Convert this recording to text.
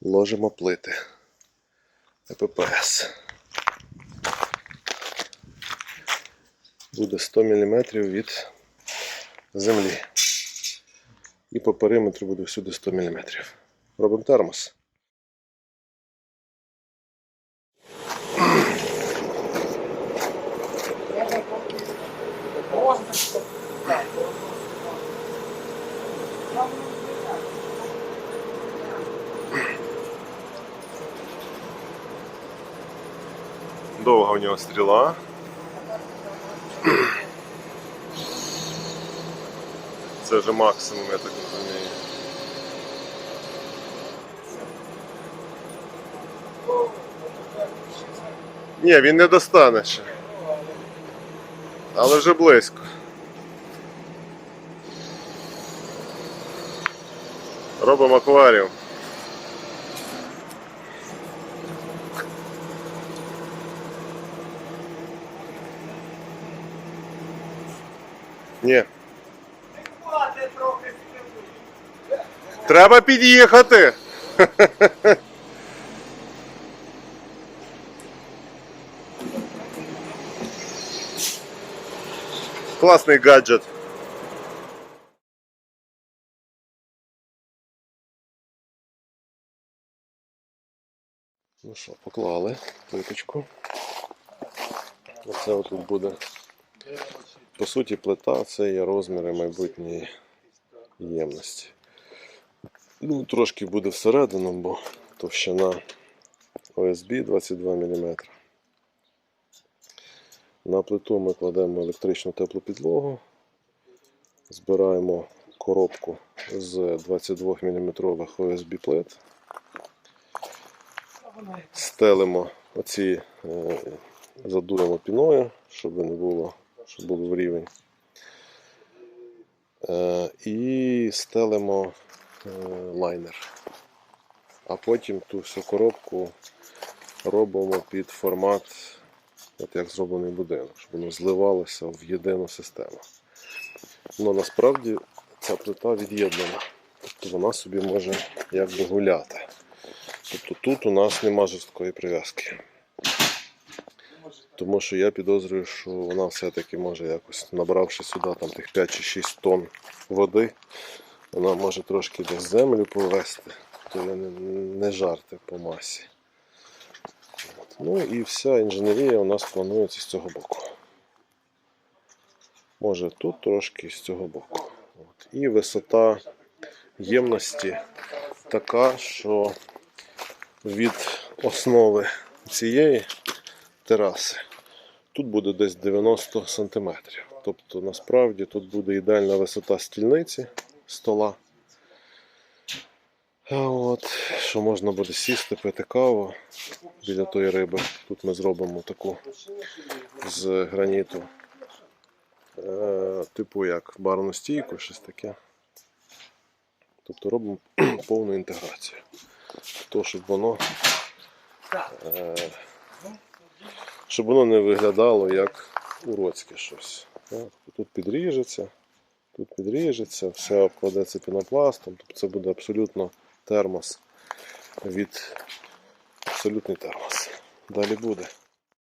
ложимо плити. ЕППС. Буде 100 мм від землі. І по периметру буде всюди 100 мм. Робимо термос. Довга у нього стріла. Це вже максимум, я так розумію. Ні, він не достане ще. Але вже близько. Робимо акваріум. Ні. Треба під'їхати. Класний гаджет. Ну що, поклали плиточку. Оце отут буде. По суті, плита це є розміри майбутньої ємності. Ну, трошки буде всередину, бо товщина ОСБ 22 мм. На плиту ми кладемо електричну теплу підлогу, збираємо коробку з 22 мм ОСБ плит, стелимо оці, е, задуємо піною, щоб не було, щоб було в рівень. Е, І стелимо е, лайнер. А потім ту всю коробку робимо під формат, от як зроблений будинок, щоб воно зливалося в єдину систему. Ну насправді ця плита від'єднана. Тобто вона собі може якби гуляти. Тобто тут у нас нема жорсткої прив'язки. Тому що я підозрюю, що вона все-таки може якось, набравши сюди там тих 5 чи 6 тонн води, вона може трошки десь землю повести, то не, не жарти по масі. Ну і вся інженерія у нас планується з цього боку. Може тут трошки з цього боку. От. І висота ємності така, що від основи цієї тераси тут буде десь 90 см. Тобто насправді тут буде ідеальна висота стільниці стола. От, що можна буде сісти, пити каву біля тої риби. Тут ми зробимо таку з граніту. Е, типу як барну стійку, щось таке. Тобто робимо повну інтеграцію. То, щоб воно е, щоб воно не виглядало як уродське щось. Тут підріжеться, тут підріжеться, все обкладеться пінопластом, тобто це буде абсолютно термос від абсолютний термос. Далі буде.